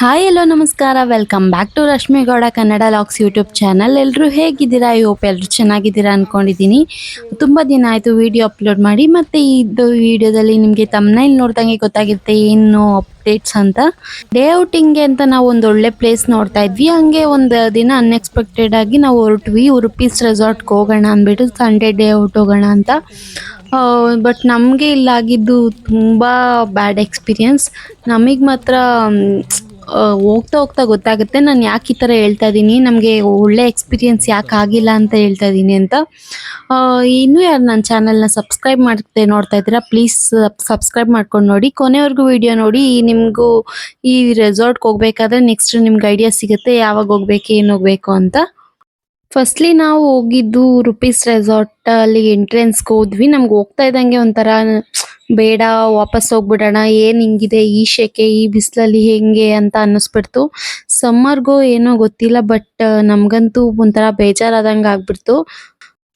Hi hello ನಮಸ್ಕಾರ. Welcome back to Rashmi Gowda Kannada vlogs YouTube channel ಎಲ್ಲರೂ ಹೇಗಿದ್ದೀರಾ? I hope ಎಲ್ಲರೂ ಚೆನ್ನಾಗಿದ್ದೀರಾ ಅಂದ್ಕೊಂಡಿದ್ದೀನಿ ತುಂಬ ದಿನ ಆಯಿತು ವಿಡಿಯೋ ಅಪ್ಲೋಡ್ ಮಾಡಿ, ಮತ್ತು ಇದು ವಿಡಿಯೋದಲ್ಲಿ ನಿಮಗೆ ತಮ್ಮನೈಲ್ ನೋಡ್ದಂಗೆ ಗೊತ್ತಾಗಿರುತ್ತೆ ಏನು ಅಪ್ಡೇಟ್ಸ್ ಅಂತ. ಡೇ ಔಟಿಂಗ್ಗೆ ಅಂತ ನಾವು ಒಂದು ಒಳ್ಳೆ ಪ್ಲೇಸ್ ನೋಡ್ತಾ ಇದ್ವಿ. ಹಂಗೆ ಒಂದು ದಿನ ಅನ್ಎಕ್ಸ್ಪೆಕ್ಟೆಡ್ ಆಗಿ ನಾವು ಹೊರಟ್ವಿ. ಉರುಪೀಸ್ ರೆಸಾರ್ಟ್ಗೆ ಹೋಗೋಣ ಅಂದ್ಬಿಟ್ಟು ಸಂಡೇ ಡೇ ಔಟ್ ಹೋಗೋಣ ಅಂತ. ಬಟ್ ನಮಗೆ ಇಲ್ಲಾಗಿದ್ದು ತುಂಬ ಬ್ಯಾಡ್ ಎಕ್ಸ್ಪೀರಿಯನ್ಸ್ ನಮಗೆ ಮಾತ್ರ ಹೋಗ್ತಾ ಹೋಗ್ತಾ ಗೊತ್ತಾಗುತ್ತೆ. ನಾನು ಯಾಕೆ ಈ ಥರ ಹೇಳ್ತಾ ಇದ್ದೀನಿ ನಮಗೆ ಒಳ್ಳೆ ಎಕ್ಸ್ಪೀರಿಯನ್ಸ್ ಯಾಕೆ ಆಗಿಲ್ಲ ಅಂತ ಹೇಳ್ತಾ ಇದ್ದೀನಿ ಅಂತ. ಇನ್ನೂ ಯಾರು ನನ್ನ ಚಾನಲ್ನ ಸಬ್ಸ್ಕ್ರೈಬ್ ಮಾಡ್ತೆ ನೋಡ್ತಾ ಇದ್ದೀರಾ ಪ್ಲೀಸ್ ಸಬ್ಸ್ಕ್ರೈಬ್ ಮಾಡ್ಕೊಂಡು ನೋಡಿ. ಕೊನೆವರೆಗೂ ವಿಡಿಯೋ ನೋಡಿ. ನಿಮಗೂ ಈ ರೆಸಾರ್ಟ್ಗೆ ಹೋಗ್ಬೇಕಾದ್ರೆ ನೆಕ್ಸ್ಟ್ ನಿಮ್ಗೆ ಐಡಿಯಾ ಸಿಗುತ್ತೆ, ಯಾವಾಗ ಹೋಗ್ಬೇಕು, ಏನು ಹೋಗ್ಬೇಕು ಅಂತ. ಫಸ್ಟ್ಲಿ ನಾವು ಹೋಗಿದ್ದು ರುಪೀಸ್ ರೆಸಾರ್ಟ್ ಅಲ್ಲಿ ಎಂಟ್ರೆನ್ಸ್ಗೆ ಹೋದ್ವಿ. ನಮ್ಗೆ ಹೋಗ್ತಾ ಇದ್ದಂಗೆ ಒಂಥರ ಬೇಡ, ವಾಪಸ್ ಹೋಗ್ಬಿಡೋಣ, ಏನ್ ಹಿಂಗಿದೆ, ಈ ಶೆಕೆ, ಈ ಬಿಸಿಲಲ್ಲಿ ಹೆಂಗೆ ಅಂತ ಅನ್ನಿಸ್ಬಿಡ್ತು. ಸಮ್ಮರ್ಗೋ ಏನೋ ಗೊತ್ತಿಲ್ಲ ಬಟ್ ನಮಗಂತೂ ಒಂಥರ ಬೇಜಾರಾದಂಗೆ ಆಗ್ಬಿಡ್ತು.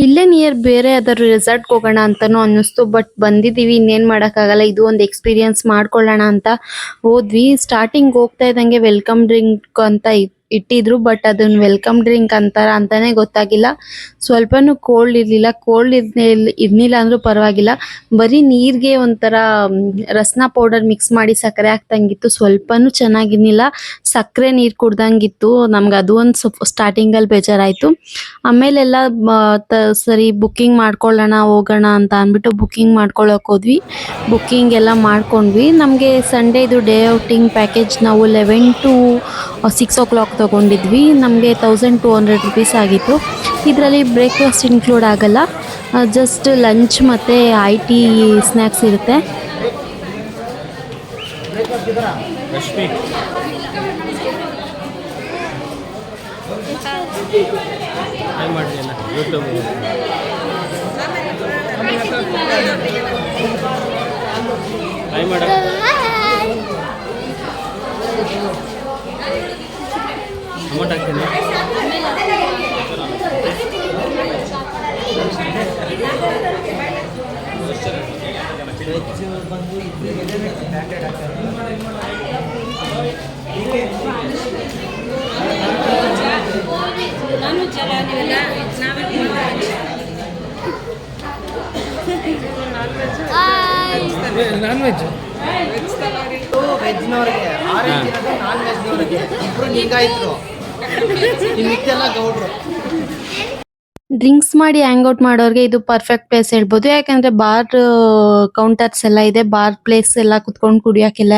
ಇಲ್ಲೇ ನಿಯರ್ ಬೇರೆ ಯಾವ್ದಾದ್ರು ರೆಸಾರ್ಟ್ಗೆ ಹೋಗೋಣ ಅಂತಾನು ಅನ್ನಿಸ್ತು ಬಟ್ ಬಂದಿದ್ದೀವಿ, ಇನ್ನೇನು ಮಾಡೋಕ್ಕಾಗಲ್ಲ, ಇದು ಒಂದು ಎಕ್ಸ್ಪೀರಿಯನ್ಸ್ ಮಾಡ್ಕೊಳ್ಳೋಣ ಅಂತ ಹೋದ್ವಿ. ಸ್ಟಾರ್ಟಿಂಗ್ ಹೋಗ್ತಾ ಇದ್ದಂಗೆ ವೆಲ್ಕಮ್ ಡ್ರಿಂಕ್ ಅಂತ ಇ- ಇಟ್ಟಿದ್ರು ಬಟ್ ಅದನ್ನ ವೆಲ್ಕಮ್ ಡ್ರಿಂಕ್ ಅಂತಾರ ಅಂತಾನೆ ಗೊತ್ತಾಗಿಲ್ಲ. ಸ್ವಲ್ಪನು ಕೋಲ್ಡ್ ಇರ್ಲಿಲ್ಲ. ಕೋಲ್ಡ್ ಇರ್ಲಿಲ್ಲ ಅಂದ್ರೂ ಪರವಾಗಿಲ್ಲ. ಬರೀ ನೀರ್ಗೆ ಒಂಥರ ರಸ್ನ ಪೌಡರ್ ಮಿಕ್ಸ್ ಮಾಡಿ ಸಕ್ಕರೆ ಹಾಕ್ದಂಗಿತ್ತು. ಸ್ವಲ್ಪನು ಚೆನ್ನಾಗಿರ್ಲಿಲ್ಲ ಸಕ್ಕರೆ ನೀರು ಕುಡ್ದಂಗಿತ್ತು. ನಮ್ಗೆ ಅದು ಒಂದು ಸ್ವಲ್ಪ ಸ್ಟಾರ್ಟಿಂಗ್ ಅಲ್ಲಿ ಬೇಜಾರಾಯ್ತು. ಆಮೇಲೆಲ್ಲ ಸರಿ ಬುಕ್ಕಿಂಗ್ ಮಾಡ್ಕೊಳ್ಳೋಣ, ಹೋಗೋಣ ಅಂತ ಅಂದ್ಬಿಟ್ಟು ಬುಕ್ಕಿಂಗ್ ಮಾಡ್ಕೊಳ್ಳೋಕೆ ಹೋದ್ವಿ. ಬುಕ್ಕಿಂಗ್ ಎಲ್ಲ ಮಾಡ್ಕೊಂಡ್ವಿ. ನಮಗೆ ಸಂಡೇ ಇದು ಡೇ ಔಟಿಂಗ್ ಪ್ಯಾಕೇಜ್ ನಾವು eleven to six o'clock ತೊಗೊಂಡಿದ್ವಿ. ನಮಗೆ ತೌಸಂಡ್ ಟು ಹಂಡ್ರೆಡ್ ರುಪೀಸ್ ಆಗಿತ್ತು. ಇದರಲ್ಲಿ ಬ್ರೇಕ್ಫಾಸ್ಟ್ ಇನ್ಕ್ಲೂಡ್ ಆಗಲ್ಲ. ಜಸ್ಟ್ ಲಂಚ್ ಮತ್ತು ಐ ಟಿ ಸ್ನ್ಯಾಕ್ಸ್ ಇರುತ್ತೆ. ರಶ್ಮಿ ಟ್ರೈ ಮಾಡಲಿಲ್ಲ ಬಂದು ಮಾಡ ಅಮೌಂಟ್ ಹಾಕ್ತೀನಿ. ನಾನ್ ವೆಜ್ ವೆಜ್ನವ್ರಿಗೆ ಆರೆಂಜ್ ಇರೋದು ನಾನ್ ವೆಜ್ನವ್ರಿಗೆ ಇಬ್ರು ಗೌಡ್ರು ಡ್ರಿಂಕ್ಸ್ ಮಾಡಿ ಹ್ಯಾಂಗ್ ಔಟ್ ಮಾಡೋರಿಗೆ ಇದು ಪರ್ಫೆಕ್ಟ್ ಪ್ಲೇಸ್ ಹೇಳ್ಬೋದು. ಯಾಕಂದ್ರೆ ಬಾರ್ ಕೌಂಟರ್ಸ್ ಎಲ್ಲ ಇದೆ. ಬಾರ್ ಪ್ಲೇಸ್ ಎಲ್ಲ ಕುತ್ಕೊಂಡು ಕುಡಿಯೋಕೆಲ್ಲ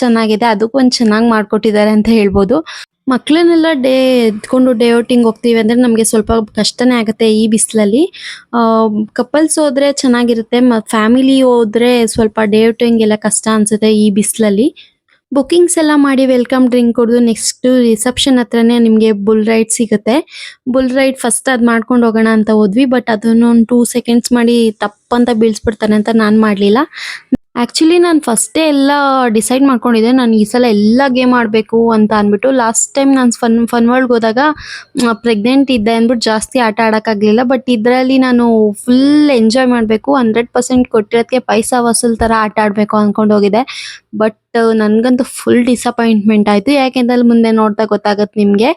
ಚೆನ್ನಾಗಿದೆ. ಅದಕ್ಕೂ ಒಂದು ಚೆನ್ನಾಗಿ ಮಾಡ್ಕೊಟ್ಟಿದ್ದಾರೆ ಅಂತ ಹೇಳ್ಬೋದು. ಮಕ್ಕಳನ್ನೆಲ್ಲ ಡೇ, ಎತ್ಕೊಂಡು ಡೇ ಔಟಿಂಗ್ ಹೋಗ್ತೀವಿ ಅಂದ್ರೆ ನಮಗೆ ಸ್ವಲ್ಪ ಕಷ್ಟನೇ ಆಗುತ್ತೆ ಈ ಬಿಸಿಲಲ್ಲಿ. ಕಪಲ್ಸ್ ಹೋದ್ರೆ ಚೆನ್ನಾಗಿರುತ್ತೆ. ಮ ಫ್ಯಾಮಿಲಿ ಹೋದ್ರೆ ಸ್ವಲ್ಪ ಡೇ ಔಟಿಂಗ್ ಎಲ್ಲ ಕಷ್ಟ ಅನ್ಸುತ್ತೆ ಈ ಬಿಸಿಲಲ್ಲಿ. ಬುಕ್ಕಿಂಗ್ಸ್ ಎಲ್ಲ ಮಾಡಿ ವೆಲ್ಕಮ್ ಡ್ರಿಂಕ್ ಕುಡಿದು ನೆಕ್ಸ್ಟ್ ರಿಸೆಪ್ಷನ್ ಹತ್ರನೇ ನಿಮಗೆ ಬುಲ್ ರೈಡ್ ಸಿಗುತ್ತೆ. ಬುಲ್ ರೈಡ್ ಫಸ್ಟ್ ಅದು ಮಾಡ್ಕೊಂಡು ಹೋಗೋಣ ಅಂತ ಹೋದ್ವಿ ಬಟ್ ಅದನ್ನ ಒಂದು ಟೂ ಸೆಕೆಂಡ್ಸ್ ಮಾಡಿ ತಪ್ಪಂತ ಬೀಳ್ಸ್ಬಿಡ್ತಾನೆ ಅಂತ ನಾನು ಮಾಡಲಿಲ್ಲ. ಆಕ್ಚುಲಿ ನಾನು ಫಸ್ಟೇ ಎಲ್ಲ ಡಿಸೈಡ್ ಮಾಡ್ಕೊಂಡಿದ್ದೆ. ನಾನು ಈ ಸಲ ಎಲ್ಲ ಗೇಮ್ ಆಡಬೇಕು ಅಂತ ಅಂದ್ಬಿಟ್ಟು ಲಾಸ್ಟ್ ಟೈಮ್ ನಾನು ಫನ್ ಫನ್ ವರ್ಲ್ಡ್ಗೆ ಹೋದಾಗ ಪ್ರೆಗ್ನೆಂಟ್ ಇದ್ದೆ ಅಂದ್ಬಿಟ್ಟು ಜಾಸ್ತಿ ಆಟ ಆಡೋಕ್ಕಾಗಲಿಲ್ಲ. ಬಟ್ ಇದರಲ್ಲಿ ನಾನು ಫುಲ್ ಎಂಜಾಯ್ ಮಾಡಬೇಕು. ಹಂಡ್ರೆಡ್ ಪರ್ಸೆಂಟ್ ಕೊಟ್ಟಿರೋದಕ್ಕೆ ಪೈಸಾ ವಸೂಲ್ ಥರ ಆಟ ಆಡಬೇಕು ಅಂದ್ಕೊಂಡು ಹೋಗಿದ್ದೆ. ಬಟ್ ನನಗಂತೂ ಫುಲ್ ಡಿಸಪಾಯಿಂಟ್ಮೆಂಟ್ ಆಯಿತು. ಯಾಕೆಂದ್ರೆ ಮುಂದೆ ನೋಡ್ತಾ ಗೊತ್ತಾಗುತ್ತೆ ನಿಮಗೆ.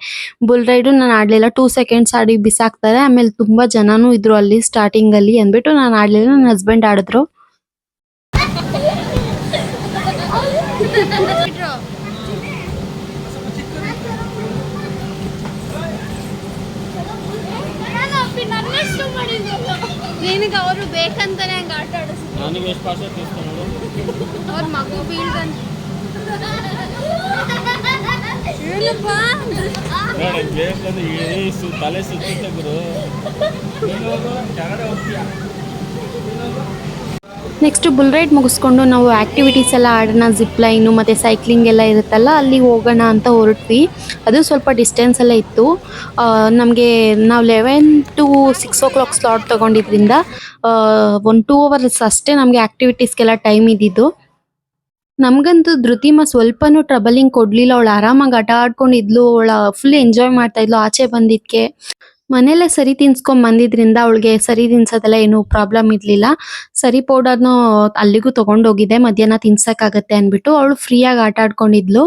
ಬುಲ್ ರೈಡು ನಾನು ಆಡಲಿಲ್ಲ. ಟೂ ಸೆಕೆಂಡ್ಸ್ ಆಡಿ ಬಿಸಾಕ್ತಾರೆ. ಆಮೇಲೆ ತುಂಬ ಜನನೂ ಇದ್ರು ಅಲ್ಲಿ ಸ್ಟಾರ್ಟಿಂಗಲ್ಲಿ ಅಂದ್ಬಿಟ್ಟು ನಾನು ಆಡಲಿಲ್ಲ. ನನ್ನ ಹಸ್ಬೆಂಡ್ ಆಡಿದ್ರು. ನಿನಗೆ ಅವರು ಬೇಕಂತಾನೆ ಹಂಗ ಆಟ ಆಡಿಸ್ತಾರೆ ನನಗೆ ಎಷ್ಟು ಪಾಸ್ ಅವ್ರ ಮಗು ಬೀಳ್ದಂತ ಏನಪ್ಪ? ಏ ಸು ತಲೆ ಸುತ್ತುತ್ತೆ ಗುರು. ನೀನು ಹೋಗ್ತೀಯಾ? ನೆಕ್ಸ್ಟ್ ಬುಲ್ ರೈಡ್ ಮುಗಿಸ್ಕೊಂಡು ನಾವು ಆಕ್ಟಿವಿಟೀಸ್ ಎಲ್ಲ ಆಡೋಣ ಜಿಪ್ ಲೈನು ಮತ್ತು ಸೈಕ್ಲಿಂಗ್ ಎಲ್ಲ ಇರುತ್ತಲ್ಲ, ಅಲ್ಲಿ ಹೋಗೋಣ ಅಂತ ಹೊರಟ್ವಿ. ಅದು ಸ್ವಲ್ಪ ಡಿಸ್ಟೆನ್ಸ್ ಎಲ್ಲ ಇತ್ತು. ನಮಗೆ ನಾವು eleven to six o'clock slot ತೊಗೊಂಡಿದ್ರಿಂದ one two hours ಅಷ್ಟೇ ನಮಗೆ ಆ್ಯಕ್ಟಿವಿಟೀಸ್ಗೆಲ್ಲ ಟೈಮ್ ಇದ್ದಿದ್ದು. ನಮಗಂತೂ ಧೃತಿಮ ಸ್ವಲ್ಪನೂ ಟ್ರಬಲಿಂಗ್ ಕೊಡಲಿಲ್ಲ. ಅವಳು ಆರಾಮಾಗಿ ಆಟ ಆಡ್ಕೊಂಡಿದ್ಲು. ಅವಳ ಫುಲ್ ಎಂಜಾಯ್ ಮಾಡ್ತಾ ಇದ್ಲು. ಆಚೆ ಬಂದಿದ್ಕೆ. ಮನೇಲೆ ಸರಿ ತಿನ್ಸ್ಕೊಂಡ್ ಬಂದಿದ್ರಿಂದ ಅವಳಿಗೆ ಸರಿ ತಿನ್ಸೋದೆಲ್ಲ ಏನು ಪ್ರಾಬ್ಲಮ್ ಇರ್ಲಿಲ್ಲ. ಸರಿ ಪೌಡರ್ನು ಅಲ್ಲಿಗೂ ತಗೊಂಡೋಗಿದ್ದೆ, ಮಧ್ಯಾಹ್ನ ತಿನ್ಸಕ್ಕಾಗತ್ತೆ ಅನ್ಬಿಟ್ಟು ಅವಳು ಫ್ರೀಯಾಗಿ ಆಟ ಆಡ್ಕೊಂಡಿದ್ಲು.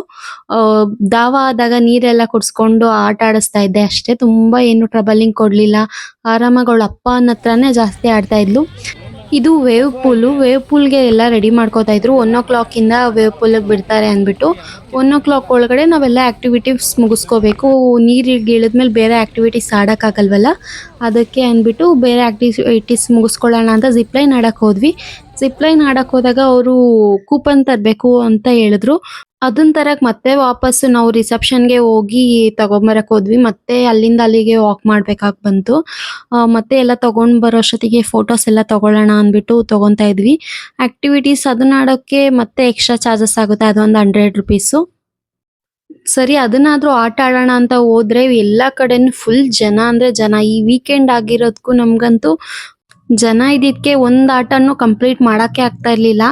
ದಾವ ಆದಾಗ ನೀರೆಲ್ಲ ಕುಡ್ಸ್ಕೊಂಡು ಆಟ ಆಡಿಸ್ತಾ ಇದ್ದೆ ಅಷ್ಟೇ. ತುಂಬಾ ಏನು ಟ್ರಬಲಿಂಗ್ ಕೊಡ್ಲಿಲ್ಲ. ಆರಾಮಾಗಿ ಅವಳ ಅಪ್ಪನ ಹತ್ರನೇ ಜಾಸ್ತಿ ಆಡ್ತಾ ಇದ್ಲು. ಇದು ವೇವ್ ಪೂಲು ವೇವ್ ಪೂಲ್ಗೆ ಎಲ್ಲ ರೆಡಿ ಮಾಡ್ಕೋತಾ ಇದ್ರು. ಒನ್ ಓ ಕ್ಲಾಕ್ ಇಂದ ವೇವ್ ಪೂಲ್ ಬಿಡ್ತಾರೆ ಅಂದ್ಬಿಟ್ಟು ಒನ್ ಓ ಕ್ಲಾಕ್ ಒಳಗಡೆ ನಾವೆಲ್ಲ ಆಕ್ಟಿವಿಟೀಸ್ ಮುಗಿಸ್ಕೋಬೇಕು. ನೀರಿಗೆ ಇಳಿದ್ಮೇಲೆ ಬೇರೆ ಆಕ್ಟಿವಿಟೀಸ್ ಆಡೋಕ್ಕಾಗಲ್ವಲ್ಲ? ಅದಕ್ಕೆ ಅಂದ್ಬಿಟ್ಟು ಬೇರೆ ಆಕ್ಟಿವಿಟೀಸ್ ಮುಗಿಸ್ಕೊಳ್ಳೋಣ ಅಂತ ಜಿಪ್ಲೈನ್ ಲೈನ್ ಆಡಕ್ಕೆ ಹೋದ್ವಿ. ಜಿಪ್ ಲೈನ್ ಆಡಕ್ ಹೋದಾಗ ಅವರು ಕೂಪನ್ ತರಬೇಕು ಅಂತ ಹೇಳಿದ್ರು. ಅದನ್ನ ತರಕ್ ಮತ್ತೆ ವಾಪಸ್ ನಾವು ರಿಸೆಪ್ಷನ್ಗೆ ಹೋಗಿ ತಗೊಂಬರಕ್ ಹೋದ್ವಿ. ಮತ್ತೆ ಅಲ್ಲಿಂದ ಅಲ್ಲಿಗೆ ವಾಕ್ ಮಾಡ್ಬೇಕಾಗಿ ಬಂತು. ಮತ್ತೆ ಎಲ್ಲ ತಗೊಂಡ್ ಬರೋ ಅಷ್ಟೊತ್ತಿಗೆ ಫೋಟೋಸ್ ಎಲ್ಲ ತಗೊಳ್ಳೋಣ ಅಂದ್ಬಿಟ್ಟು ತಗೊಂತಾ ಇದ್ವಿ. ಆಕ್ಟಿವಿಟೀಸ್ ಅದನ್ನ ಆಡೋಕ್ಕೆ ಮತ್ತೆ ಎಕ್ಸ್ಟ್ರಾ ಚಾರ್ಜಸ್ ಆಗುತ್ತೆ. ಅದೊಂದು ಹಂಡ್ರೆಡ್ ರುಪೀಸು ಸರಿ, ಅದನ್ನಾದ್ರೂ ಆಟ ಆಡೋಣ ಅಂತ ಹೋದ್ರೆ ಎಲ್ಲಾ ಕಡೆನೂ ಫುಲ್ ಜನ ಅಂದ್ರೆ ಜನ ಈ ವೀಕೆಂಡ್ ಆಗಿರೋದಕ್ಕೂ ನಮ್ಗಂತೂ ಜನ ಇದಕ್ಕೆ ಒಂದ್ ಆಟನು ಕಂಪ್ಲೀಟ್ ಮಾಡಕ್ಕೆ ಆಗ್ತಾ ಇರ್ಲಿಲ್ಲ.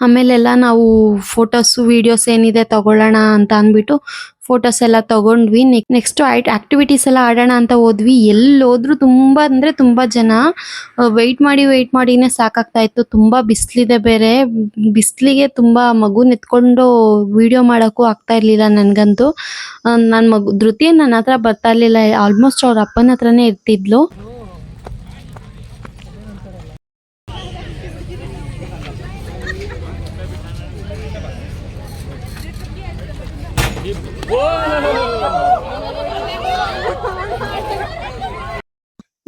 ಆಮೇಲೆಲ್ಲ ನಾವು ಫೋಟೋಸ್ ವಿಡಿಯೋಸ್ ಏನಿದೆ ತಗೊಳ್ಳೋಣ ಅಂತ ಅಂದ್ಬಿಟ್ಟು ಫೋಟೋಸ್ ಎಲ್ಲ ತಗೊಂಡ್ವಿ. ನೆಕ್ಸ್ಟ್ ಆಕ್ಟಿವಿಟೀಸ್ ಎಲ್ಲ ಆಡೋಣ ಅಂತ ಹೋದ್ವಿ. ಎಲ್ಲಿ ಹೋದ್ರು ತುಂಬಾ, ಅಂದ್ರೆ ತುಂಬಾ ಜನ ವೆಯ್ಟ್ ಮಾಡಿ ವೆಯ್ಟ್ ಮಾಡಿನೇ ಸಾಕಾಗ್ತಾ ಇತ್ತು. ತುಂಬಾ ಬಿಸಿಲಿದೆ ಬೇರೆ. ಬಿಸ್ಲಿಗೆ ತುಂಬಾ ಮಗು ನೆತ್ಕೊಂಡು ವಿಡಿಯೋ ಮಾಡೋಕ್ಕೂ ಆಗ್ತಾ ಇರ್ಲಿಲ್ಲ ನನಗಂತೂ. ನನ್ನ ಮಗು, ಧೃತಿ ನನ್ನ ಹತ್ರ ಬರ್ತಾ ಇರಲಿಲ್ಲ. ಆಲ್ಮೋಸ್ಟ್ ಅವ್ರ ಅಪ್ಪನ ಹತ್ರನೇ ಇರ್ತಿದ್ಲು.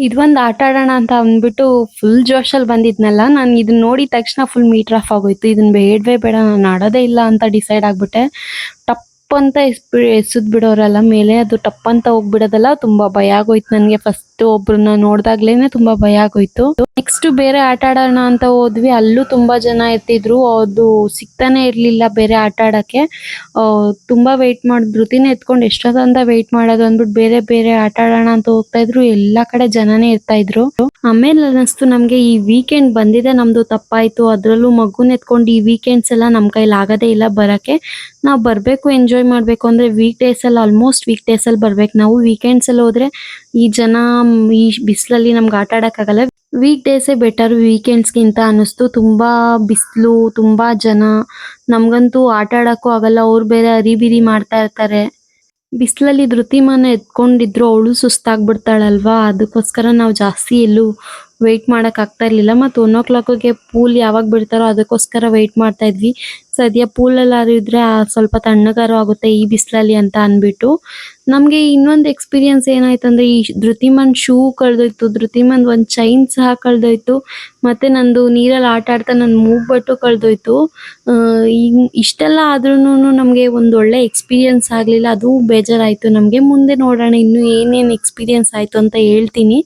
ಇದೊಂದು ಆಟ ಆಡೋಣ ಅಂತ ಅಂದ್ಬಿಟ್ಟು ಫುಲ್ ಜೋಶಲ್ಲಿ ಬಂದಿದ್ನಲ್ಲ, ನಾನು ಇದನ್ನ ನೋಡಿದ ತಕ್ಷಣ ಫುಲ್ ಮೀಟರ್ ಆಫ್ ಆಗೋಯ್ತು. ಇದನ್ನ ಬೇಡವೇ ಬೇಡ, ನಾನು ಆಡೋದೇ ಇಲ್ಲ ಅಂತ ಡಿಸೈಡ್ ಆಗ್ಬಿಟ್ಟೆ. ಟಪ್ ಅಂತ ಎಸ್ ಎಸದ್ ಬಿಡೋರಲ್ಲ ಮೇಲೆ ಅದು ಟಪ್ ಅಂತ ಹೋಗ್ಬಿಡೋದಲ್ಲ, ತುಂಬಾ ಭಯ ಆಗೋಯ್ತು ನನಗೆ ಫಸ್ಟ್ ಒಬ್ರನ್ನ ನೋಡ್ದಾಗ್ಲೇನೆ ತುಂಬಾ ಭಯ ಆಗೋಯ್ತು. ನೆಕ್ಸ್ಟ್ ಬೇರೆ ಆಟ ಆಡೋಣ ಅಂತ ಹೋದ್ವಿ. ಅಲ್ಲೂ ತುಂಬಾ ಜನ ಎತ್ತಿದ್ರು. ಅದು ಸಿಗ್ತಾನೆ ಇರ್ಲಿಲ್ಲ ಬೇರೆ ಆಟ ಆಡಕ್ಕೆ. ತುಂಬಾ ವೆಯ್ಟ್ ಮಾಡಿದ್ರು. ಧೃತಿನ ಎತ್ಕೊಂಡು ಎಷ್ಟೊತ್ತಂತ ವೆಯ್ಟ್ ಮಾಡೋದು ಅಂದ್ಬಿಟ್ಟು ಬೇರೆ ಬೇರೆ ಆಟ ಆಡೋಣ ಅಂತ ಹೋಗ್ತಾ ಇದ್ರು. ಎಲ್ಲಾ ಕಡೆ ಜನನೇ ಇರ್ತಾ ಇದ್ರು. ಆಮೇಲೆ ಅನ್ನಿಸ್ತು ನಮ್ಗೆ, ಈ ವೀಕೆಂಡ್ ಬಂದಿದೆ, ನಮ್ದು ತಪ್ಪಾಯ್ತು. ಅದ್ರಲ್ಲೂ ಮಗುನ್ ಎತ್ಕೊಂಡು ಈ ವೀಕೆಂಡ್ಸ್ ಎಲ್ಲ ನಮ್ ಕೈಲಿ ಆಗದೇ ಇಲ್ಲ ಬರಕ್ಕೆ. ನಾವ್ ಬರ್ಬೇಕು ಎಂಜಾಯ್ ಮಾಡ್ಬೇಕು ಅಂದ್ರೆ ವೀಕ್ ಡೇಸ್ ಅಲ್ಲಿ ಆಲ್ಮೋಸ್ಟ್ ವೀಕ್ ಡೇಸ್ ಅಲ್ಲಿ ಬರ್ಬೇಕು. ನಾವು ವೀಕೆಂಡ್ಸ್ ಅಲ್ಲಿ ಹೋದ್ರೆ ಈ ಜನ ಈ ಬಿಸಿಲಲ್ಲಿ ನಮ್ಗೆ ಆಟ ಆಡೋಕ್ಕಾಗಲ್ಲ ವೀಕ್ ಡೇಸೇ ಬೆಟರ್ ವೀಕೆಂಡ್ಸ್ಗಿಂತ ಅನ್ನಿಸ್ತು. ತುಂಬಾ ಬಿಸಿಲು, ತುಂಬಾ ಜನ. ನಮಗಂತೂ ಆಟ ಆಡೋಕ್ಕೂ ಆಗಲ್ಲ. ಅವ್ರು ಬೇರೆ ಅರಿಬಿರಿ ಮಾಡ್ತಾ ಇರ್ತಾರೆ. ಬಿಸಿಲಲ್ಲಿ ಧೃತಿಮಾನ ಎತ್ಕೊಂಡಿದ್ರು, ಅವಳು ಸುಸ್ತಾಗ್ಬಿಡ್ತಾಳಲ್ವಾ? ಅದಕ್ಕೋಸ್ಕರ ನಾವು ಜಾಸ್ತಿ ಎಲ್ಲೂ ವೆಯ್ಟ್ ಮಾಡಕ್ ಆಗ್ತಾ ಇರ್ಲಿಲ್ಲ. ಮತ್ತೆ ಒನ್ ಓ ಕ್ಲಾಕ್ಗೆ ಪೂಲ್ ಯಾವಾಗ ಬಿಡ್ತಾರೋ ಅದಕ್ಕೋಸ್ಕರ ವೆಯ್ಟ್ ಮಾಡ್ತಾ ಇದ್ವಿ. ಸದ್ಯ ಪೂಲಲ್ಲಾದ್ರು ಇದ್ರೆ ಆ ಸ್ವಲ್ಪ ತಣ್ಣಗಾರು ಆಗುತ್ತೆ ಈ ಬಿಸಿಲಲ್ಲಿ ಅಂತ ಅಂದ್ಬಿಟ್ಟು ನಮಗೆ ಇನ್ನೊಂದು ಎಕ್ಸ್ಪೀರಿಯನ್ಸ್ ಏನಾಯ್ತು ಅಂದ್ರೆ ಈ ಧೃತಿಮನ್ ಶೂ ಕಳ್ದೋಯ್ತು ಧೃತಿಮನ್ ಒಂದು ಚೈನ್ ಸಹ ಕಳ್ದೋಯ್ತು, ಮತ್ತೆ ನಂದು ನೀರಲ್ಲಿ ಆಟ ಆಡ್ತಾ ನನ್ನ ಮೂಗ್ಬಟ್ಟು ಈಗ ಇಷ್ಟೆಲ್ಲ ಆದ್ರೂನು ನಮಗೆ ಒಂದು ಒಳ್ಳೆ ಎಕ್ಸ್ಪೀರಿಯನ್ಸ್ ಆಗಲಿಲ್ಲ. ಅದು ಬೇಜಾರಾಯ್ತು ನಮಗೆ. ಮುಂದೆ ನೋಡೋಣ ಇನ್ನು ಏನೇನ್ ಎಕ್ಸ್ಪೀರಿಯನ್ಸ್ ಆಯ್ತು ಅಂತ ಹೇಳ್ತೀನಿ.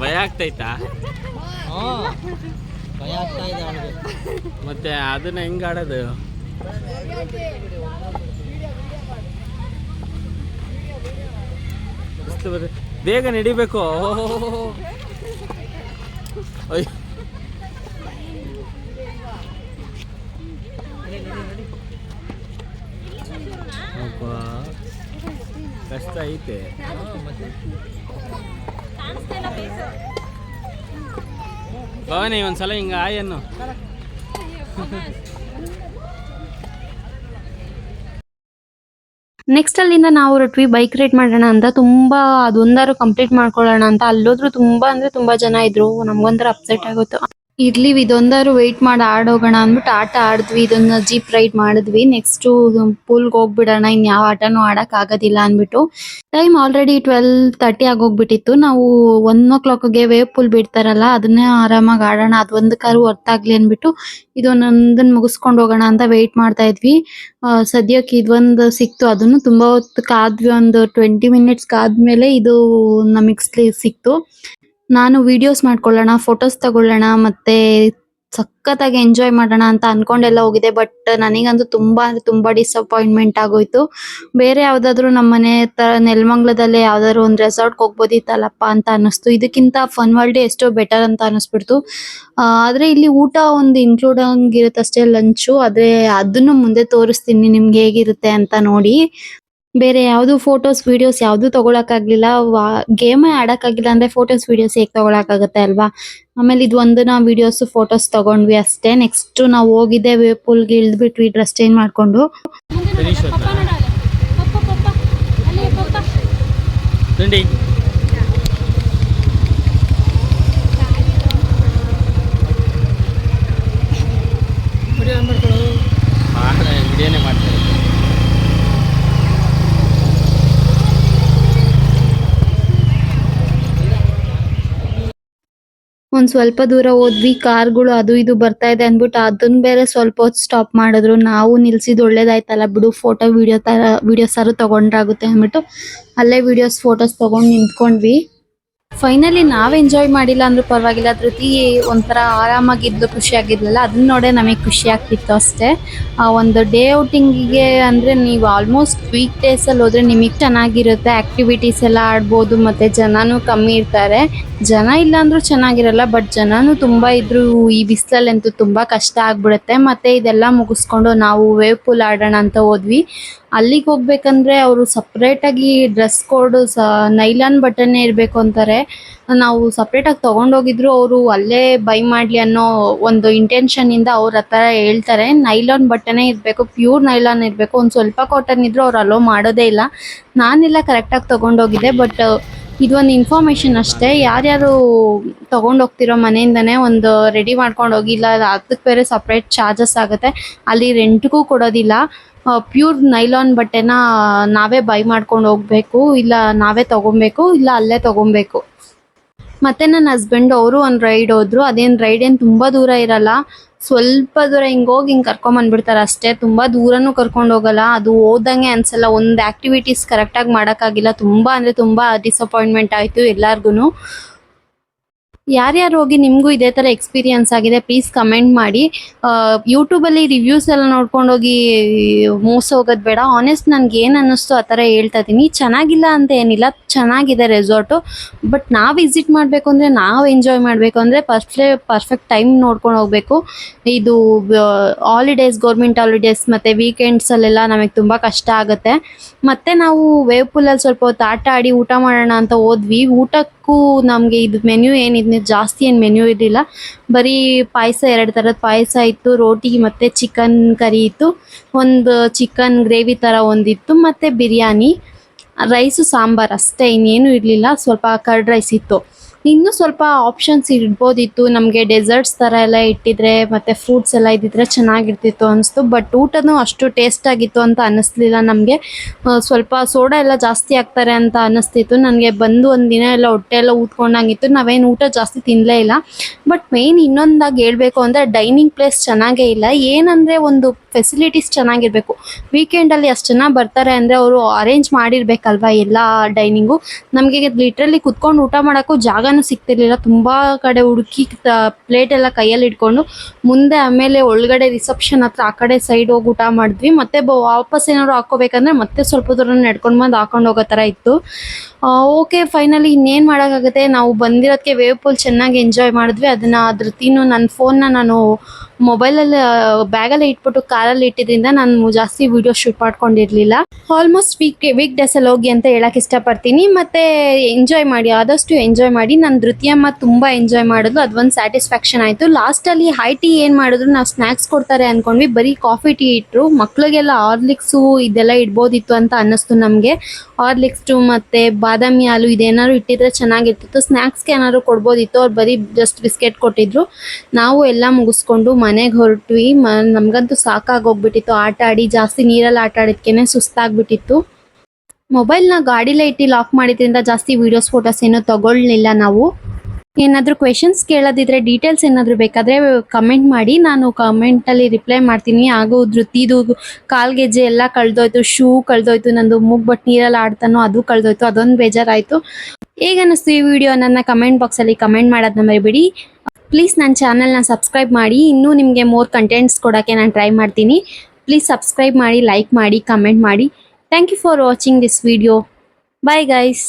ಭಯ ಆಗ್ತೈತಾ? ಭಯ ಆಗ್ತಾ ಇದೆ ಅವನಿಗೆ. ಮತ್ತೆ ಅದನ್ನ ಹೆಂಗ್ ಆಡೋದು. ಬೇಗ ನಡಿಬೇಕು. ಅಯ್ಯೋ. ಕಷ್ಟ ಐತೆ. ಭವಾನಿ, ಒಂದ್ಸಲ ಹಿಂಗ ಆಯನ್ನು ನೆಕ್ಸ್ಟ್ ಅಲ್ಲಿಂದ ನಾವು ಹೊರಟ್ವಿ ಬೈಕ್ ರೈಡ್ ಮಾಡೋಣ ಅಂತ ತುಂಬಾ ಅದೊಂದಾರು ಕಂಪ್ಲೀಟ್ ಮಾಡ್ಕೊಳ್ಳೋಣ ಅಂತ. ಅಲ್ಲೋದ್ರು ತುಂಬಾ ಅಂದ್ರೆ ತುಂಬಾ ಜನ ಇದ್ರು. ನಮ್ಗೊಂದ್ರ ಅಪ್ಸೆಟ್ ಆಗೋಯ್ತು. ಇರ್ಲಿ ಇದೊಂದಾರು ವೇಟ್ ಮಾಡಿ, ಆಡೋಗೋಣ ಅಂದ್ಬಿಟ್ಟು ಆಟ ಆಡಿದ್ವಿ. ಇದನ್ನ ಜೀಪ್ ರೈಡ್ ಮಾಡಿದ್ವಿ. ನೆಕ್ಸ್ಟ್ ಪೂಲ್ಗೆ ಹೋಗ್ಬಿಡೋಣ. ಇನ್ ಯಾವ ಆಟನೂ ಆಡಕ್ ಆಗೋದಿಲ್ಲ ಅಂದ್ಬಿಟ್ಟು. ಟೈಮ್ ಆಲ್ರೆಡಿ ಟ್ವೆಲ್ ತರ್ಟಿ ಆಗೋಗ್ಬಿಟ್ಟಿತ್ತು. ನಾವು ಒನ್ ಓ ಕ್ಲಾಕ್ಗೆ ವೇವ್ ಪೂಲ್ ಬಿಡ್ತಾರಲ್ಲ, ಅದನ್ನೇ ಆರಾಮಾಗಿ ಆಡೋಣ. ಒಂದ್ ಕಾರು ಹೊರ್ತಾಗ್ಲಿ ಅಂದ್ಬಿಟ್ಟು ಇದೊಂದೊಂದನ್ನ ಮುಗಿಸ್ಕೊಂಡು ಹೋಗೋಣ ಅಂತ ವೆಯ್ಟ್ ಮಾಡ್ತಾ ಇದ್ವಿ. ಸದ್ಯಕ್ಕೆ ಇದೊಂದು ಸಿಕ್ತು. ಅದನ್ನು ತುಂಬಾ ಹೊತ್ತು ಕಾದ್ವಿ ಒಂದು ಟ್ವೆಂಟಿ ಮಿನಿಟ್ಸ್ ಕಾದ್ಮೇಲೆ ಇದು ನಮಗೆ ಸಿಕ್ತು. ನಾನು ವಿಡಿಯೋಸ್ ಮಾಡ್ಕೊಳ್ಳೋಣ ಫೋಟೋಸ್ ತಗೊಳ್ಳೋಣ, ಮತ್ತೆ ಸಖತ್ತಾಗಿ ಎಂಜಾಯ್ ಮಾಡೋಣ ಅಂತ ಅನ್ಕೊಂಡೆಲ್ಲ ಹೋಗಿದೆ. ಬಟ್ ನನಗಂತೂ ತುಂಬಾ, ಅಂದ್ರೆ ತುಂಬಾ ಡಿಸಪಾಯಿಂಟ್ಮೆಂಟ್ ಆಗೋಯ್ತು. ಬೇರೆ ಯಾವ್ದಾದ್ರು ನಮ್ಮ ಮನೆ ತರ ನೆಲಮಂಗ್ಲದಲ್ಲೇ ಯಾವ್ದಾದ್ರು ಒಂದು ರೆಸಾರ್ಟ್ ಹೋಗ್ಬೋದಿತ್ತಲ್ಲಪ್ಪ ಅಂತ ಅನಿಸ್ತು ಇದಕ್ಕಿಂತ ಫನ್ ವರ್ಲ್ಡ್ ಎಷ್ಟೋ ಬೆಟರ್ ಅಂತ ಅನಿಸ್ಬಿಡ್ತು ಆದ್ರೆ ಇಲ್ಲಿ ಊಟ ಒಂದು ಇನ್ಕ್ಲೂಡ್ ಆಗಿರುತ್ತೆ ಅಷ್ಟೇ ಲಂಚು ಆದ್ರೆ ಅದನ್ನು ಮುಂದೆ ತೋರಿಸ್ತೀನಿ ನಿಮ್ಗೆ ಹೇಗಿರುತ್ತೆ ಅಂತ ನೋಡಿ. ಬೇರೆ ಯಾವ್ದು ಫೋಟೋಸ್ ವಿಡಿಯೋಸ್ ಯಾವ್ದು ವಾ ಗೇಮ್ ಆಡಕ್ಕಾಗಿಲ್ಲ ಅಂದ್ರೆ ಫೋಟೋಸ್ ವಿಡಿಯೋಸ್ ಹೇಗ್ ಆಗುತ್ತೆ ಅಲ್ವಾ? ಆಮೇಲೆ ಇದು ಒಂದನ್ನ ವಿಡಿಯೋಸ್ ಫೋಟೋಸ್ ತಗೊಂಡ್ವಿ ಅಷ್ಟೇ. ನೆಕ್ಸ್ಟ್ ನಾವು ಹೋಗಿದ್ದೆ ವೇವ್ ಪೂಲ್ಗೆ ಇಳಿದ್ಬಿಟ್ವಿ ಡ್ರೆಸ್ ಚೇಂಜ್ ಮಾಡ್ಕೊಂಡು. ಮಾಡ್ತಾರೆ ಒಂದ್ ಸ್ವಲ್ಪ ದೂರ ಹೋದ್ವಿ, ಕಾರ್ಗಳು ಅದು ಇದು ಬರ್ತಾ ಇದೆ ಅಂದ್ಬಿಟ್ಟು ಅದನ್ ಬೇರೆ ಸ್ವಲ್ಪ ಹೊತ್ತು ಸ್ಟಾಪ್ ಮಾಡಿದ್ರು. ನಾವು ನಿಲ್ಸಿದ್ ಒಳ್ಳೇದಾಯ್ತಲ್ಲ ಬಿಡು ಫೋಟೋ ವಿಡಿಯೋ ತರ ವಿಡಿಯೋಸ್ ಆದ್ರೂ ತಗೊಂಡ್ರಾಗುತ್ತೆ ಅಂದ್ಬಿಟ್ಟು ಅಲ್ಲೇ ವಿಡಿಯೋಸ್ ಫೋಟೋಸ್ ತಗೊಂಡ್ ನಿಂತ್ಕೊಂಡ್ವಿ. ಫೈನಲಿ ನಾವು ಎಂಜಾಯ್ ಮಾಡಿಲ್ಲ ಅಂದ್ರೆ ಪರವಾಗಿಲ್ಲ, ಧೃತಿ ಒಂಥರ ಖುಷಿ ಖುಷಿಯಾಗಿದ್ಲಲ್ಲ, ಅದನ್ನ ನೋಡೇ ನಮಗೆ ಖುಷಿ ಆಗ್ತಿತ್ತು ಅಷ್ಟೇ. ಆ ಒಂದು ಡೇ ಔಟಿಂಗಿಗೆ ಅಂದ್ರೆ ನೀವು ಆಲ್ಮೋಸ್ಟ್ ವೀಕ್ ಡೇಸ್ ಅಲ್ಲಿ ಹೋದ್ರೆ ನಿಮಗೆ ಚೆನ್ನಾಗಿರುತ್ತೆ ಆಕ್ಟಿವಿಟೀಸ್ ಎಲ್ಲ ಆಡ್ಬೋದು, ಮತ್ತೆ ಜನನೂ ಕಮ್ಮಿ ಇರ್ತಾರೆ. ಜನ ಇಲ್ಲ ಅಂದ್ರೂ ಚೆನ್ನಾಗಿರಲ್ಲ ಬಟ್ ಜನನೂ ತುಂಬಾ ಇದ್ರು ಈ ಬಿಸಿಲಲ್ಲಂತೂ ತುಂಬಾ ಕಷ್ಟ ಆಗ್ಬಿಡುತ್ತೆ. ಮತ್ತೆ ಇದೆಲ್ಲ ಮುಗಿಸ್ಕೊಂಡು ನಾವು ವೇವ್ ಪೂಲ್ ಆಡೋಣ ಅಂತ ಹೋದ್ವಿ. ಅಲ್ಲಿಗೆ ಹೋಗ್ಬೇಕಂದ್ರೆ ಅವರು ಸಪ್ರೇಟ್ ಆಗಿ ಡ್ರೆಸ್ ಕೋಡ್ ನೈಲಾನ್ ಬಟನ್ ಇರಬೇಕು ಅಂತಾರೆ. ನಾವು ಸಪ್ರೇಟ್ ಆಗಿ ತಗೊಂಡೋಗಿದ್ರು ಅವರು ಅಲ್ಲೇ ಬೈ ಮಾಡಲಿ ಅನ್ನೋ ಒಂದು ಇಂಟೆನ್ಷನ್ ಇಂದ ಅವ್ರ ಹತ್ರ ಹೇಳ್ತಾರೆ. ನೈಲಾನ್ ಬಟ್ಟೆನೇ ಇರಬೇಕು ಪ್ಯೂರ್ ನೈಲಾನ್ ಇರಬೇಕು. ಒಂದು ಸ್ವಲ್ಪ ಕಾಟನ್ ಇದ್ರು ಅವ್ರು ಅಲೋ ಮಾಡೋದೇ ಇಲ್ಲ. ನಾನೆಲ್ಲ ಕರೆಕ್ಟಾಗಿ ತಗೊಂಡೋಗಿದ್ದೆ ಬಟ್ ಇದೊಂದು ಇನ್ಫಾರ್ಮೇಷನ್ ಅಷ್ಟೇ. ಯಾರ್ಯಾರು ತಗೊಂಡೋಗ್ತಿರೋ ಮನೆಯಿಂದನೇ ಒಂದು ರೆಡಿ ಮಾಡ್ಕೊಂಡು ಹೋಗಿಲ್ಲ ಅದಕ್ಕೆ ಬೇರೆ ಸಪ್ರೇಟ್ ಚಾರ್ಜಸ್ ಆಗುತ್ತೆ. ಅಲ್ಲಿ ರೆಂಟ್ಗೂ ಕೊಡೋದಿಲ್ಲ. ಪ್ಯೂರ್ ನೈಲಾನ್ ಬಟ್ಟೆನ ನಾವೇ ಬೈ ಮಾಡ್ಕೊಂಡು ಹೋಗ್ಬೇಕು, ಇಲ್ಲ ನಾವೇ ತಗೊಬೇಕು, ಇಲ್ಲ ಅಲ್ಲೇ ತಗೊಬೇಕು. ಮತ್ತೆ ನನ್ನ ಹಸ್ಬೆಂಡ್ ಅವರು ಒಂದು ರೈಡ್ ಹೋದ್ರು, ಅದೇನ್ ರೈಡ್ ಏನ್ ತುಂಬಾ ದೂರ ಇರಲ್ಲ. ಸ್ವಲ್ಪ ದೂರ ಹಿಂಗ್ ಹೋಗಿ ಹಿಂಗ್ ಕರ್ಕೊಂಡ್ ಬಂದ್ಬಿಡ್ತಾರೆ ಅಷ್ಟೇ. ತುಂಬಾ ದೂರನೂ ಕರ್ಕೊಂಡು ಹೋಗಲ್ಲ. ಅದು ಓದಂಗೆ ಅನ್ಸಲ್ಲ. ಒಂದ್ ಆಕ್ಟಿವಿಟೀಸ್ ಕರೆಕ್ಟ್ ಆಗಿ ತುಂಬ ಅಂದ್ರೆ ತುಂಬಾ ಡಿಸಪಾಯಿಂಟ್ಮೆಂಟ್ ಆಯ್ತು ಎಲ್ಲಾರ್ಗುನು. ಯಾರ್ಯಾರು ಹೋಗಿ ನಿಮಗೂ ಇದೇ ಥರ ಎಕ್ಸ್ಪೀರಿಯನ್ಸ್ ಆಗಿದೆ ಪ್ಲೀಸ್ ಕಮೆಂಟ್ ಮಾಡಿ. ಯೂಟ್ಯೂಬಲ್ಲಿ ರಿವ್ಯೂಸ್ ಎಲ್ಲ ನೋಡ್ಕೊಂಡು ಹೋಗಿ ಮೋಸ ಹೋಗೋದು ಬೇಡ. ಆನೆಸ್ಟ್ ನನಗೆ ಏನು ಅನ್ನಿಸ್ತು ಆ ಥರ ಹೇಳ್ತಾ ಇದ್ದೀನಿ. ಚೆನ್ನಾಗಿಲ್ಲ ಅಂತ ಏನಿಲ್ಲ, ಚೆನ್ನಾಗಿದೆ ರೆಸಾರ್ಟು ಬಟ್ ನಾವು ವಿಸಿಟ್ ಮಾಡಬೇಕು ಅಂದರೆ, ನಾವು ಎಂಜಾಯ್ ಮಾಡಬೇಕು ಅಂದರೆ ಫಸ್ಟ್ಲೇ ಪರ್ಫೆಕ್ಟ್ ಟೈಮ್ ನೋಡ್ಕೊಂಡು ಹೋಗಬೇಕು. ಇದು ಹಾಲಿಡೇಸ್ ಗೌರ್ಮೆಂಟ್ ಹಾಲಿಡೇಸ್ ಮತ್ತು ವೀಕೆಂಡ್ಸಲ್ಲೆಲ್ಲ ನಮಗೆ ತುಂಬ ಕಷ್ಟ ಆಗುತ್ತೆ. ಮತ್ತೆ ನಾವು ವೇವ್ ಪೂಲಲ್ಲಿ ಸ್ವಲ್ಪ ಹೊತ್ತು ಆಟ ಆಡಿ ಊಟ ಮಾಡೋಣ ಅಂತ ಹೋದ್ವಿ. ಊಟಕ್ಕೂ ನಮಗೆ ಇದು ಮೆನ್ಯೂ ಏನಿದ್ ಜಾಸ್ತಿ ಏನು ಮೆನ್ಯೂ ಇರಲಿಲ್ಲ. ಬರೀ ಪಾಯಸ ಎರಡು ಥರದ ಪಾಯಸ ಇತ್ತು, ರೋಟಿ ಮತ್ತು ಚಿಕನ್ ಕರಿ ಇತ್ತು. ಒಂದು ಚಿಕನ್ ಗ್ರೇವಿ ಥರ ಒಂದಿತ್ತು ಮತ್ತು ಬಿರಿಯಾನಿ ರೈಸು ಸಾಂಬಾರ್ ಅಷ್ಟೇ, ಇನ್ನೇನು ಇರಲಿಲ್ಲ. ಸ್ವಲ್ಪ ಕರ್ಡ್ ರೈಸ್ ಇತ್ತು. ಇನ್ನೂ ಸ್ವಲ್ಪ ಆಪ್ಷನ್ಸ್ ಇಡ್ಬೋದಿತ್ತು. ನಮಗೆ ಡೆಸರ್ಟ್ಸ್ ಥರ ಎಲ್ಲ ಇಟ್ಟಿದ್ರೆ, ಮತ್ತು ಫ್ರೂಟ್ಸ್ ಎಲ್ಲ ಇದ್ದಿದ್ರೆ ಚೆನ್ನಾಗಿರ್ತಿತ್ತು ಅನಿಸ್ತು. ಬಟ್ ಊಟನೂ ಅಷ್ಟು ಟೇಸ್ಟ್ ಆಗಿತ್ತು ಅಂತ ಅನ್ನಿಸ್ಲಿಲ್ಲ ನಮಗೆ. ಸ್ವಲ್ಪ ಸೋಡಾ ಎಲ್ಲ ಜಾಸ್ತಿ ಆಗ್ತಾರೆ ಅಂತ ಅನ್ನಿಸ್ತಿತ್ತು ನನಗೆ ಬಂದು ಒಂದು ದಿನ ಎಲ್ಲ ಹೊಟ್ಟೆ ಎಲ್ಲ ಊದ್ಕೊಂಡಂಗಿತ್ತು. ನಾವೇನು ಊಟ ಜಾಸ್ತಿ ತಿನ್ನಲೇ ಇಲ್ಲ. ಬಟ್ ಮೇಯ್ನ್ ಇನ್ನೊಂದಾಗಿ ಹೇಳಬೇಕು ಅಂದರೆ ಡೈನಿಂಗ್ ಪ್ಲೇಸ್ ಚೆನ್ನಾಗೇ ಇಲ್ಲ. ಏನಂದರೆ ಒಂದು ಫೆಸಿಲಿಟೀಸ್ ಚೆನ್ನಾಗಿರಬೇಕು. ವೀಕೆಂಡಲ್ಲಿ ಅಷ್ಟು ಜನ ಬರ್ತಾರೆ ಅಂದರೆ ಅವರು ಅರೇಂಜ್ ಮಾಡಿರ್ಬೇಕಲ್ವಾ ಎಲ್ಲ ಡೈನಿಂಗು ನಮಗೆ ಲಿಟ್ರಲಿ ಕುತ್ಕೊಂಡು ಊಟ ಮಾಡೋಕ್ಕೂ ಜಾಗನೂ ಸಿಗ್ತಿರ್ಲಿಲ್ಲ. ತುಂಬ ಕಡೆ ಹುಡುಕಿ ಪ್ಲೇಟ್ ಎಲ್ಲ ಕೈಯಲ್ಲಿ ಇಟ್ಕೊಂಡು ಮುಂದೆ ಆಮೇಲೆ ಒಳಗಡೆ ರಿಸೆಪ್ಷನ್ ಹತ್ರ ಆ ಕಡೆ ಸೈಡ್ ಹೋಗಿ ಊಟ ಮಾಡಿದ್ವಿ. ಮತ್ತೆ ವಾಪಸ್ ಏನಾದ್ರು ಹಾಕೋಬೇಕಂದ್ರೆ ಮತ್ತೆ ಸ್ವಲ್ಪ ದೂರ ನಡ್ಕೊಂಡು ಬಂದು ಹಾಕೊಂಡು ಹೋಗೋ ಥರ ಇತ್ತು. ಓಕೆ ಫೈನಲಿ ಇನ್ನೇನು ಮಾಡೋಕ್ಕಾಗುತ್ತೆ? ನಾವು ಬಂದಿರೋದಕ್ಕೆ ವೇವ್ ಪೂಲ್ ಚೆನ್ನಾಗಿ ಎಂಜಾಯ್ ಮಾಡಿದ್ವಿ. ಅದನ್ನು ತಿನ್ನು ನನ್ನ ಫೋನ್ನ ನಾನು ಮೊಬೈಲಲ್ಲಿ ಬ್ಯಾಗಲ್ಲಿ ಇಟ್ಬಿಟ್ಟು ಕಾರಲ್ಲಿ ಇಟ್ಟಿದ್ರಿಂದ ನಾನು ಜಾಸ್ತಿ ವಿಡಿಯೋ ಶೂಟ್ ಮಾಡ್ಕೊಂಡಿರಲಿಲ್ಲ. ಆಲ್ಮೋಸ್ಟ್ ವೀಕ್ ವೀಕ್ ಡೇಸಲ್ಲಿ ಹೋಗಿ ಅಂತ ಹೇಳಕ್ಕೆ ಇಷ್ಟಪಡ್ತೀನಿ. ಮತ್ತು ಎಂಜಾಯ್ ಮಾಡಿ, ಆದಷ್ಟು ಎಂಜಾಯ್ ಮಾಡಿ. ನನ್ನ ಧೃತಿಯಮ್ಮ ತುಂಬ ಎಂಜಾಯ್ ಮಾಡಿದ್ಲು. ಅದೊಂದು ಸ್ಯಾಟಿಸ್ಫ್ಯಾಕ್ಷನ್ ಆಯಿತು. ಲಾಸ್ಟಲ್ಲಿ ಹೈ ಟೀ ಏನು ಮಾಡಿದ್ರು? ನಾವು ಸ್ನ್ಯಾಕ್ಸ್ ಕೊಡ್ತಾರೆ ಅಂದ್ಕೊಂಡ್ವಿ ಬರೀ ಕಾಫಿ ಟೀ ಇಟ್ಟರು ಮಕ್ಳಿಗೆಲ್ಲ ಹಾರ್ಲಿಕ್ಸ್ ಇದೆಲ್ಲ ಇಡ್ಬೋದಿತ್ತು ಅಂತ ಅನ್ನಿಸ್ತು ನಮಗೆ. ಹಾರ್ಲಿಕ್ಸ್ಟು ಮತ್ತು ಬಾದಾಮಿ ಹಾಲು ಇದೇನಾದ್ರು ಇಟ್ಟಿದ್ರೆ ಚೆನ್ನಾಗಿರ್ತಿತ್ತು. ಸ್ನ್ಯಾಕ್ಸ್ಗೆ ಏನಾದ್ರು ಕೊಡ್ಬೋದಿತ್ತು. ಅವ್ರು ಬರೀ ಜಸ್ಟ್ ಬಿಸ್ಕೆಟ್ ಕೊಟ್ಟಿದ್ರು. ನಾವು ಎಲ್ಲ ಮುಗಿಸ್ಕೊಂಡು ಮನೆಗೆ ಹೊರಟ್ವಿ. ಮ, ನಮಗಂತೂ ಸಾಕಾಗೋಗ್ಬಿಟ್ಟಿತ್ತು. ಆಟ ಆಡಿ ಜಾಸ್ತಿ ನೀರಲ್ಲಿ ಆಟ ಆಡಿದ್ಕೇನೆ ಸುಸ್ತಾಗ್ಬಿಟ್ಟಿತ್ತು. ಮೊಬೈಲ್ನ ಗಾಡಿಲೇ ಇಟ್ಟು ಲಾಕ್ ಮಾಡಿದ್ರಿಂದ ಜಾಸ್ತಿ ವೀಡಿಯೋಸ್ ಫೋಟೋಸ್ ಏನೂ ತಗೊಳ್ಳಿಲ್ಲ ನಾವು. ಏನಾದರೂ ಕ್ವೆಶನ್ಸ್ ಕೇಳೋದಿದ್ರೆ ಡೀಟೇಲ್ಸ್ ಏನಾದರೂ ಬೇಕಾದರೆ ಕಮೆಂಟ್ ಮಾಡಿ. ನಾನು ಕಮೆಂಟಲ್ಲಿ ರಿಪ್ಲೈ ಮಾಡ್ತೀನಿ. ಹಾಗೂ ಧೃತಿದು ಕಾಲ್ಗೆಜ್ಜೆ ಎಲ್ಲ ಕಳೆದೋಯ್ತು ಶೂ ಕಳೆದೋಯ್ತು, ನಂದು ಮೂಗ್ಬಟ್ಟು ನೀರಲ್ಲಿ ಆಡ್ತಾನೋ ಅದು ಕಳೆದೋಯ್ತು, ಅದೊಂದು ಬೇಜಾರಾಯಿತು. ಹೇಗೆ ಅನ್ನಿಸ್ತು ಈ ವಿಡಿಯೋ ನನ್ನ ಕಮೆಂಟ್ ಬಾಕ್ಸಲ್ಲಿ ಕಮೆಂಟ್ ಮಾಡೋದನ್ನ ಬಿಡಿ ಪ್ಲೀಸ್ ನನ್ನ ಚಾನಲ್ನ ಸಬ್ಸ್ಕ್ರೈಬ್ ಮಾಡಿ. ಇನ್ನೂ ನಿಮಗೆ ಮೋರ್ ಕಂಟೆಂಟ್ಸ್ ಕೊಡೋಕ್ಕೆ ನಾನು ಟ್ರೈ ಮಾಡ್ತೀನಿ. ಪ್ಲೀಸ್ ಸಬ್ಸ್ಕ್ರೈಬ್ ಮಾಡಿ ಲೈಕ್ ಮಾಡಿ ಕಮೆಂಟ್ ಮಾಡಿ. Thank you for watching this video bye guys